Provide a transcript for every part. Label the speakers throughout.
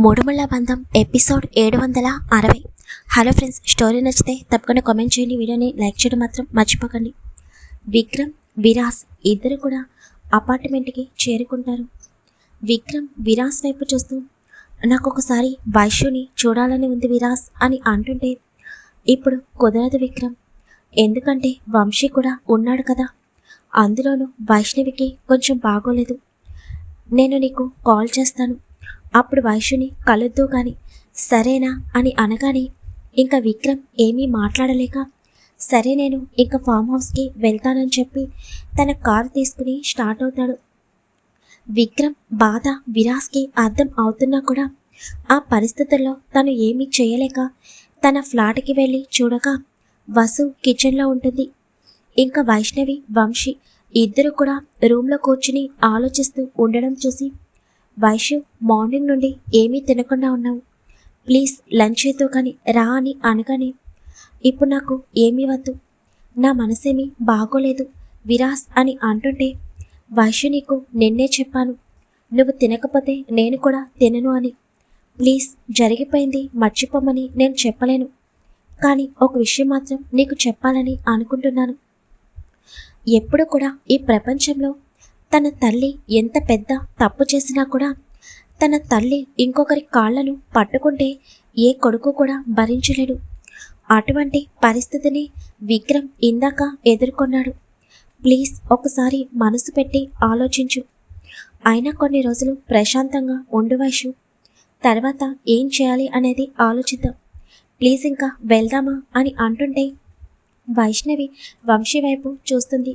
Speaker 1: మూడుముళ్ళ బంధం ఎపిసోడ్ ఏడు వందల అరవై. హలో ఫ్రెండ్స్ స్టోరీ నచ్చితే తప్పకుండా కామెంట్ చేయండి. వీడియోని లైక్ చేయడం మాత్రం మర్చిపోకండి. విక్రమ్ విరాస్ ఇద్దరు కూడా అపార్ట్మెంట్కి చేరుకుంటారు. విక్రమ్ విరాస్ వైపు చూస్తూ నాకు ఒకసారి వైశ్యుని చూడాలని ఉంది విరాస్ అని అంటుంటే ఇప్పుడు కుదరదు విక్రమ్. ఎందుకంటే వంశీ కూడా ఉన్నాడు కదా. అందులోనూ వైష్ణవికి కొంచెం బాగోలేదు. నేను నీకు కాల్ చేస్తాను. అప్పుడు వైశ్యుని కలుద్దు గాని సరేనా అని అనగానే ఇంకా విక్రమ్ ఏమీ మాట్లాడలేక సరే నేను ఇంకా ఫామ్ హౌస్కి వెళ్తానని చెప్పి తన కారు తీసుకుని స్టార్ట్ అవుతాడు. విక్రమ్ బాధ విరాస్కి అర్థం అవుతున్నా కూడా ఆ పరిస్థితుల్లో తను ఏమీ చేయలేక తన ఫ్లాట్కి వెళ్ళి చూడగా వసు కిచెన్లో ఉంటుంది. ఇంకా వైష్ణవి వంశీ ఇద్దరు కూడా రూమ్లో కూర్చుని ఆలోచిస్తూ ఉండడం చూసి వైశ్యు మార్నింగ్ నుండి ఏమీ తినకుండా ఉన్నావు. ప్లీజ్ లంచ్ చేద్దు కానీ రా అని అనగానే ఇప్పుడు నాకు ఏమీ వద్దు. నా మనసేమీ బాగోలేదు విరాస్ అని అంటుంటే వైశ్యు నీకు నిన్నే చెప్పాను. నువ్వు తినకపోతే నేను కూడా తినను అని. ప్లీజ్ జరిగిపోయింది మర్చిపోమని నేను చెప్పలేను. కానీ ఒక విషయం మాత్రం నీకు చెప్పాలని అనుకుంటున్నాను. ఎప్పుడు కూడా ఈ ప్రపంచంలో తన తల్లి ఎంత పెద్ద తప్పు చేసినా కూడా తన తల్లి ఇంకొకరి కాళ్ళను పట్టుకుంటే ఏ కొడుకు కూడా భరించలేడు. అటువంటి పరిస్థితిని విక్రమ్ ఇందాక ఎదుర్కొన్నాడు. ప్లీజ్ ఒకసారి మనసు పెట్టి ఆలోచించు. అయినా కొన్ని రోజులు ప్రశాంతంగా ఉండు వైషు తర్వాత ఏం చేయాలి అనేది ఆలోచిద్దాం. ప్లీజ్ ఇంకా వెళ్దామా అని అంటుంటే వైష్ణవి వంశీ వైపు చూస్తుంది.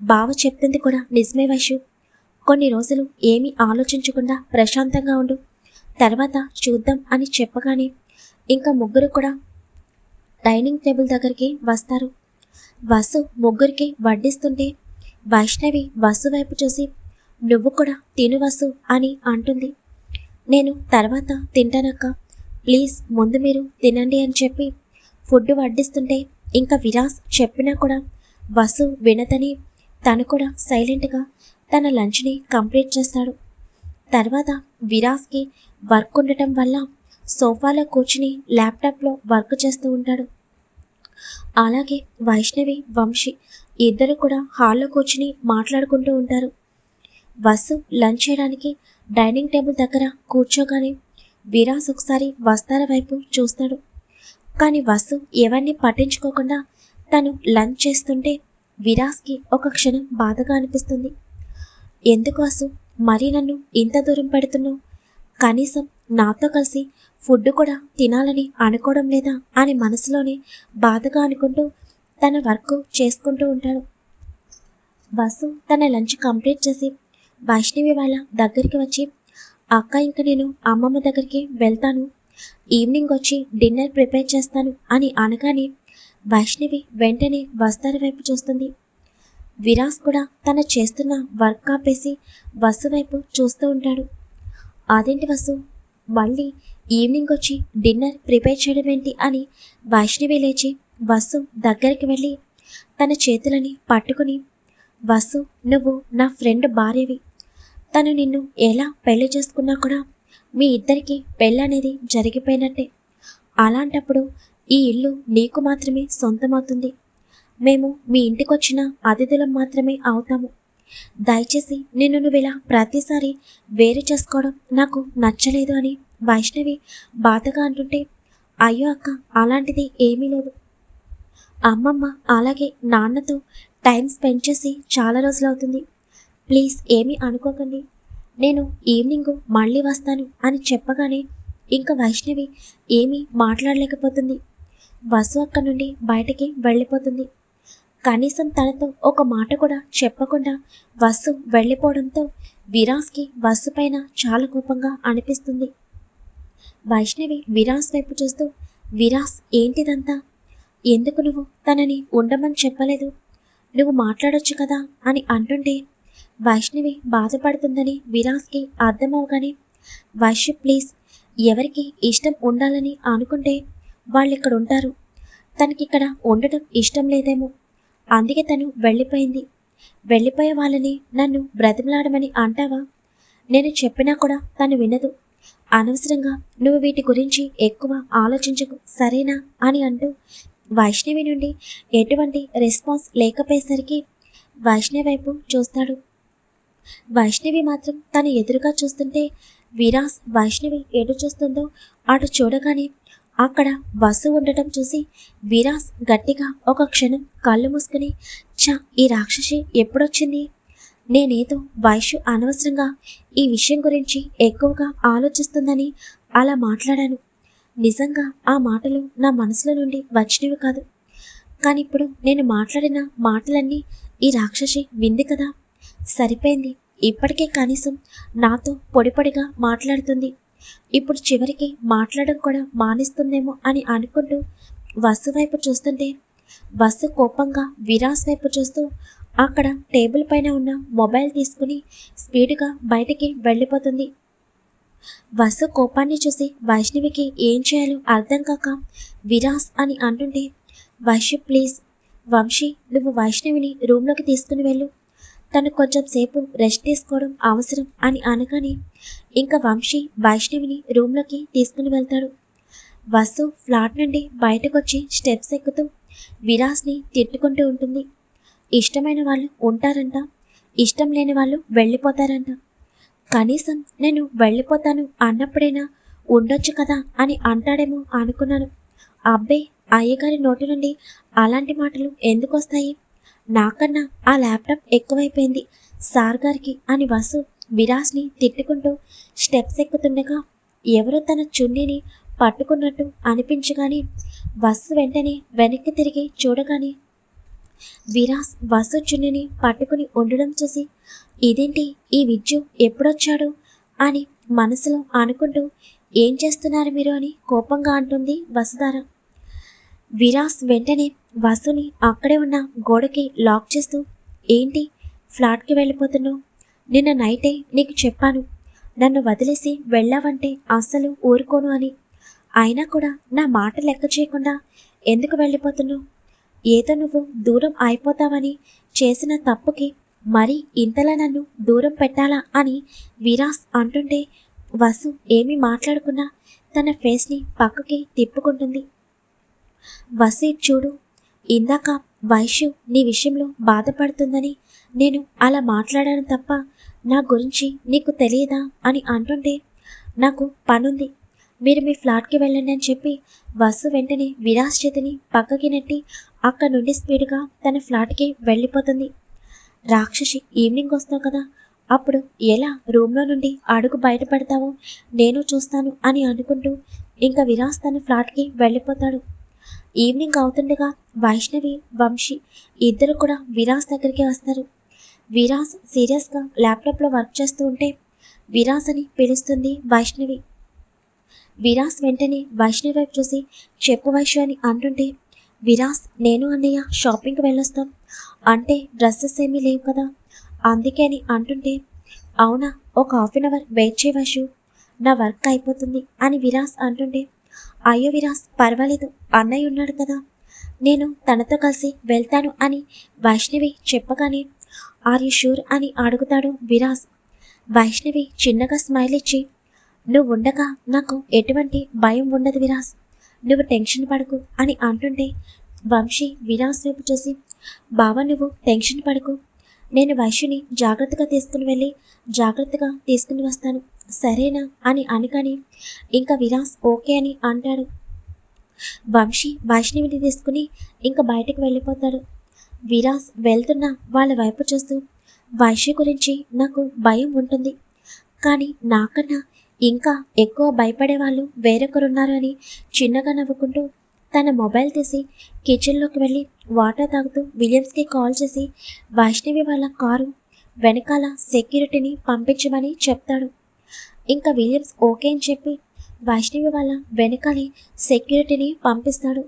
Speaker 1: బావ చెప్తుంది కూడా నిజమే వైషు. కొన్ని రోజులు ఏమీ ఆలోచించకుండా ప్రశాంతంగా ఉండు. తర్వాత చూద్దాం అని చెప్పగానే ఇంకా ముగ్గురు కూడా డైనింగ్ టేబుల్ దగ్గరికి వస్తారు. వసు ముగ్గురికి వడ్డిస్తుంటే వైష్ణవి వసు వైపు చూసి నువ్వు కూడా తిను వసు అని అంటుంది. నేను తర్వాత తింటానక్క. ప్లీజ్ ముందు మీరు తినండి అని చెప్పి ఫుడ్ వడ్డిస్తుంటే ఇంకా విరాస్ చెప్పినా కూడా వసు వినతని తను కూడా సైలెంట్గా తన లంచ్ని కంప్లీట్ చేస్తాడు. తర్వాత విరాస్కి వర్క్ ఉండటం వల్ల సోఫాలో కూర్చుని ల్యాప్టాప్లో వర్క్ చేస్తూ ఉంటాడు. అలాగే వైష్ణవి వంశీ ఇద్దరు కూడా హాల్లో కూర్చుని మాట్లాడుకుంటూ ఉంటారు. వసు లంచ్ చేయడానికి డైనింగ్ టేబుల్ దగ్గర కూర్చోగానే విరాస్ ఒకసారి వస్తార వైపు చూస్తాడు. కానీ వసు ఎవరిని పట్టించుకోకుండా తను లంచ్ చేస్తుంటే విరాస్కి ఒక క్షణం బాధగా అనిపిస్తుంది. ఎందుకు అసు? మరీ నన్ను ఇంత దూరం పెడుతున్నావు? కనీసం నాతో కలిసి ఫుడ్ కూడా తినాలని అనుకోవడం లేదా? అని మనసులోనే బాధగా అనుకుంటూ తన వర్క్ చేసుకుంటూ ఉంటాడు. బస్సు తన లంచ్ కంప్లీట్ చేసి వైష్ణవి వాళ్ళ దగ్గరికి వచ్చి అక్క ఇంకా నేను అమ్మమ్మ దగ్గరికి వెళ్తాను. ఈవినింగ్ వచ్చి డిన్నర్ ప్రిపేర్ చేస్తాను అని అనగానే వైష్ణవి వెంటనే వస్తార వైపు చూస్తుంది. విరాస్ కూడా తన చేస్తున్న వర్క్ ఆపేసి వసు వైపు చూస్తూ ఉంటాడు. అదేంటి వసు? మళ్ళీ ఈవినింగ్ వచ్చి డిన్నర్ ప్రిపేర్ చేయడం ఏంటి అని వైష్ణవి లేచి వసు దగ్గరికి వెళ్ళి తన చేతులని పట్టుకుని వసు నువ్వు నా ఫ్రెండ్ భార్యవి. తను నిన్ను ఎలా పెళ్ళి చేసుకున్నా కూడా మీ ఇద్దరికి పెళ్ళనేది జరిగిపోయినట్టే. అలాంటప్పుడు ఈ ఇల్లు నీకు మాత్రమే సొంతమవుతుంది. మేము మీ ఇంటికొచ్చిన అతిథులం మాత్రమే అవుతాము. దయచేసి నిన్ను నువ్వు ఇలా ప్రతిసారి వేరు చేసుకోవడం నాకు నచ్చలేదు అని వైష్ణవి బాధగా అంటుంటే అయ్యో అక్క అలాంటిది ఏమీ లేదు. అమ్మమ్మ అలాగే నాన్నతో టైం స్పెండ్ చేసి చాలా రోజులు అవుతుంది ప్లీజ్ ఏమీ అనుకోకండి. నేను ఈవినింగ్ మళ్ళీ వస్తాను అని చెప్పగానే ఇంకా వైష్ణవి ఏమీ మాట్లాడలేకపోతుంది. వసు అక్క నుండి బయటికి వెళ్ళిపోతుంది. కనీసం తనతో ఒక మాట కూడా చెప్పకుండా వసు వెళ్ళిపోవడంతో విరాస్కి వసు పైన చాలా కోపంగా అనిపిస్తుంది. వైష్ణవి విరాస్ వైపు చూస్తూ విరాస్ ఏంటిదంతా? ఎందుకు నువ్వు తనని ఉండమని చెప్పలేదు? నువ్వు మాట్లాడొచ్చు కదా? అని అంటుంటే వైష్ణవి బాధపడుతుందని విరాస్కి అర్థమవగానే వైష్ ప్లీజ్ ఎవరికి ఇష్టం ఉండాలని అనుకుంటే వాళ్ళు ఇక్కడ ఉంటారు. తనకిక్కడ ఉండటం ఇష్టం లేదేమో. అందుకే తను వెళ్ళిపోయింది. వెళ్ళిపోయే వాళ్ళని నన్ను బ్రతిమలాడమని అంటావా? నేను చెప్పినా కూడా తను వినదు. అనవసరంగా నువ్వు వీటి గురించి ఎక్కువ ఆలోచించకు సరేనా? అని అంటూ వైష్ణవి నుండి ఎటువంటి రెస్పాన్స్ లేకపోయేసరికి వైష్ణవి వైపు చూస్తాడు. వైష్ణవి మాత్రం తన ఎదురుగా చూస్తుంటే విరాస్ వైష్ణవి ఎటు చూస్తుందో అటు చూడగానే అక్కడ వసు ఉండటం చూసి విరాస్ గట్టిగా ఒక క్షణం కళ్ళు మూసుకుని చ ఈ రాక్షసి ఎప్పుడొచ్చింది? నేనేదో వైశ్యు అనవసరంగా ఈ విషయం గురించి ఎక్కువగా ఆలోచిస్తుందని అలా మాట్లాడాను. నిజంగా ఆ మాటలు నా మనసులో నుండి వచ్చినవి కాదు. కానీ ఇప్పుడు నేను మాట్లాడిన మాటలన్నీ ఈ రాక్షసి వింది కదా? సరిపోయింది. ఇప్పటికే కనీసం నాతో పొడిపొడిగా మాట్లాడుతుంది. ఇప్పుడు చివరికి మాట్లాడడం కూడా మానేస్తుందేమో అని అనుకుంటూ వసు వైపు చూస్తుంటే వసు కోపంగా విరాస్ వైపు చూస్తూ అక్కడ టేబుల్ పైన ఉన్న మొబైల్ తీసుకుని స్పీడ్గా బయటికి వెళ్ళిపోతుంది. వసు కోపాన్ని చూసి వైష్ణవికి ఏం చేయాలో అర్థం కాక విరాస్ అని అంటుంటే వైష్ణవ్ ప్లీజ్ వంశీ నువ్వు వైష్ణవిని రూమ్లోకి తీసుకుని వెళ్ళు. తను కొంచెం సేపు రెస్ట్ తీసుకోవడం అవసరం అని అనగానే ఇంకా వంశీ వైష్ణవిని రూమ్లోకి తీసుకుని వెళ్తాడు. వసు ఫ్లాట్ నుండి బయటకొచ్చి స్టెప్స్ ఎక్కుతూ విరాస్ని తిట్టుకుంటూ ఉంటుంది. ఇష్టమైన వాళ్ళు ఉంటారంట ఇష్టం లేని వాళ్ళు వెళ్ళిపోతారంట. కనీసం నేను వెళ్ళిపోతాను అన్నప్పుడైనా ఉండొచ్చు కదా అని అంటాడేమో అనుకున్నాను. అబ్బే అయ్యగారి నోటి నుండి అలాంటి మాటలు ఎందుకు వస్తాయి నాకన్నా ఆ ల్యాప్టాప్ ఎక్కువైపోయింది. సార్ గారికి అని వసు విరాస్ని తిట్టుకుంటూ స్టెప్స్ ఎక్కుతుండగా ఎవరో తన చున్నీని పట్టుకున్నట్టు అనిపించగానే వసు వెంటనే వెనక్కి తిరిగి చూడగానే విరాస్ వసు చున్నీని పట్టుకుని ఉండడం చూసి ఇదేంటి? ఈ విద్యు ఎప్పుడొచ్చాడు? అని మనసులో అనుకుంటూ ఏం చేస్తున్నారు మీరు? అని కోపంగా అంటుంది వసుధార. విరాస్ వెంటనే వసుని అక్కడే ఉన్న గోడకి లాక్ చేస్తూ ఏంటి? ఫ్లాట్కి వెళ్ళిపోతున్నావు? నిన్న నైటే నీకు చెప్పాను. నన్ను వదిలేసి వెళ్ళావంటే అస్సలు ఊరుకోను అని. అయినా కూడా నా మాట లెక్క చేయకుండా ఎందుకు వెళ్ళిపోతున్నావు? ఏదో నువ్వు దూరం అయిపోతావని చేసిన తప్పుకి మరి ఇంతలా నన్ను దూరం పెట్టాలా అని విరాస్ అంటుంటే వసు ఏమీ మాట్లాడకుండా తన ఫేస్ని పక్కకి తిప్పుకుంటుంది. వసీ చూడు ఇందాక వైశ్యు నీ విషయంలో బాధపడుతుందని నేను అలా మాట్లాడాను తప్ప నా గురించి నీకు తెలియదా అని అంటుంటే నాకు పనుంది. మీరు మీ ఫ్లాట్కి వెళ్ళండి అని చెప్పి వసు వెంటనే విరాస్ చేతిని పక్కకి నెట్టి అక్కడ నుండి స్పీడ్గా తన ఫ్లాట్కి వెళ్ళిపోతుంది. రాక్షసి ఈవినింగ్ వస్తావు కదా అప్పుడు ఎలా రూమ్లో నుండి అడుగు బయటపడతావో నేను చూస్తాను అని అనుకుంటూ ఇంకా విరాస్ తన ఫ్లాట్కి వెళ్ళిపోతాడు. ఈవినింగ్ అవుతుండగా వైష్ణవి వంశీ ఇద్దరు కూడా విరాస్ దగ్గరికి వస్తారు. విరాస్ సీరియస్గా ల్యాప్టాప్లో వర్క్ చేస్తూ ఉంటే విరాస్ అని పిలుస్తుంది వైష్ణవి. విరాస్ వెంటనే వైష్ణవి వైపు చూసి చెప్పు వైష్ణవి అని అంటుంటే విరాస్ నేను అన్నయ్య షాపింగ్కి వెళ్ళొస్తాం. అంటే డ్రెస్సెస్ ఏమీ లేవు కదా. అందుకే అని అంటుంటే అవునా ఒక హాఫ్ అన్ అవర్ వెయిట్ చేయవచ్చు నా వర్క్ అయిపోతుంది అని విరాస్ అంటుంటే అయ్యో విరాస్ పర్వాలేదు. అన్నయ్య ఉన్నాడు కదా. నేను తనతో కలిసి వెళ్తాను అని వైష్ణవి చెప్పగానే ఆర్ యు షూర్ అని అడుగుతాడు విరాస్. వైష్ణవి చిన్నగా స్మైల్ ఇచ్చి నువ్వు ఉండగా నాకు ఎటువంటి భయం ఉండదు విరాస్. నువ్వు టెన్షన్ పడకు అని అంటుంటే వంశీ విరాస్ వైపు చూసి బావ నువ్వు టెన్షన్ పడకు. నేను వైశ్యుని జాగ్రత్తగా తీసుకుని వెళ్ళి జాగ్రత్తగా తీసుకుని వస్తాను. సరేనా? అని అనగానే ఇంకా విరాస్ ఓకే అని అంటాడు. వంశీ వైష్ణవిని తీసుకుని ఇంకా బయటకు వెళ్ళిపోతాడు. విరాస్ వెళ్తున్న వాళ్ళ వైపు చూస్తూ వైశ్య గురించి నాకు భయం ఉంటుంది. కానీ నాకన్నా ఇంకా ఎక్కువ భయపడే వాళ్ళు వేరొకరున్నారు అని చిన్నగా నవ్వుకుంటూ తన మొబైల్ తీసి కిచెన్లోకి వెళ్ళి వాటర్ తాగుతూ విలియమ్స్కి కాల్ చేసి వైష్ణవి వాళ్ళ కారు వెనకాల సెక్యూరిటీని పంపించమని చెప్తాడు. ఇంకా విలియమ్స్ ఓకే అని చెప్పి వైష్ణవి వాళ్ళ వెనకాలే సెక్యూరిటీని పంపిస్తాడు.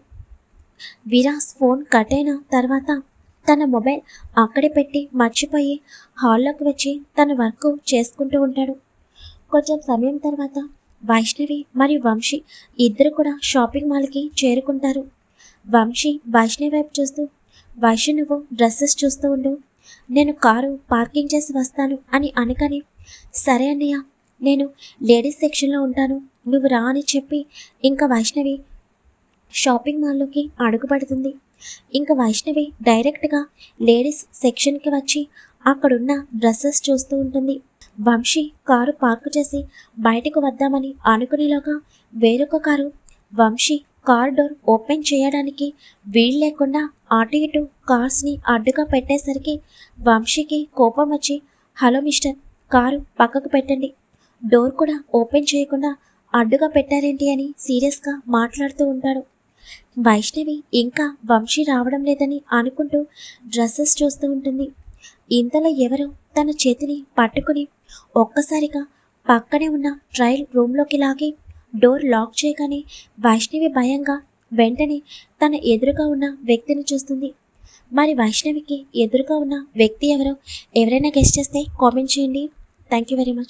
Speaker 1: విరాస్ ఫోన్ కట్ అయిన తర్వాత తన మొబైల్ అక్కడే పెట్టి మర్చిపోయి హాల్లోకి వచ్చి తన వర్క్ చేసుకుంటూ ఉంటాడు. కొంచెం సమయం తర్వాత వైష్ణవి మరియు వంశీ ఇద్దరు కూడా షాపింగ్ మాల్కి చేరుకుంటారు. వంశీ వైష్ణవి వైపు చూస్తూ వైష్ణవి నువ్వు డ్రెస్సెస్ చూస్తూ ఉండు. నేను కారు పార్కింగ్ చేసి వస్తాను అని అనగానే సరే అన్నయ్య నేను లేడీస్ సెక్షన్లో ఉంటాను. నువ్వు రా అని చెప్పి ఇంకా వైష్ణవి షాపింగ్ మాల్లోకి అడుగుపడుతుంది. ఇంకా వైష్ణవి డైరెక్ట్గా లేడీస్ సెక్షన్కి వచ్చి అక్కడున్న డ్రెస్సెస్ చూస్తూ ఉంటుంది. వంశీ కారు పార్క్ చేసి బయటకు వద్దామని అనుకునేలోగా వేరొక car Vamsi car door open చేయడానికి వీలు లేకుండా అటు ఇటు కార్స్ని అడ్డుగా పెట్టేసరికి వంశీకి కోపం వచ్చి హలో మిస్టర్ కారు పక్కకు పెట్టండి. డోర్ కూడా ఓపెన్ చేయకుండా అడ్డుగా పెట్టారేంటి అని సీరియస్గా మాట్లాడుతూ ఉంటాడు. వైష్ణవి ఇంకా వంశీ రావడం లేదని అనుకుంటూ డ్రెస్సెస్ చూస్తూ ఉంటుంది. ఇంతలో ఎవరో తన చేతిని పట్టుకుని ఒక్కసారిగా పక్కనే ఉన్న ట్రయల్ రూమ్లోకి లాగి డోర్ లాక్ చేయగానే వైష్ణవి భయంగా వెంటనే తన ఎదురుగా ఉన్న వ్యక్తిని చూస్తుంది. మరి వైష్ణవికి ఎదురుగా ఉన్న వ్యక్తి ఎవరో? ఎవరైనా గెస్ట్ చేస్తే కామెంట్ చేయండి. Thank you very much